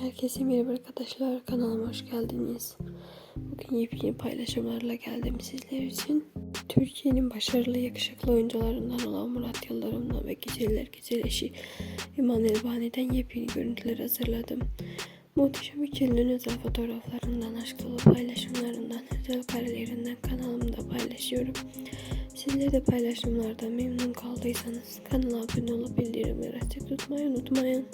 Herkese merhaba arkadaşlar kanalıma hoş geldiniz. Bugün yepyeni paylaşımlarla geldim sizler için. Türkiye'nin başarılı yakışıklı oyuncularından olan Murat Yıldırım'la ve Geceler Güzel eşi İman Elbani'den yepyeni görüntüler hazırladım. Muhteşem ikilinin özel fotoğraflarından, aşk dolu paylaşımlarından, özel karelerinden kanalımda paylaşıyorum. Sizler de paylaşımlardan memnun kaldıysanız kanala abone olup bildirimleri açık tutmayı unutmayın.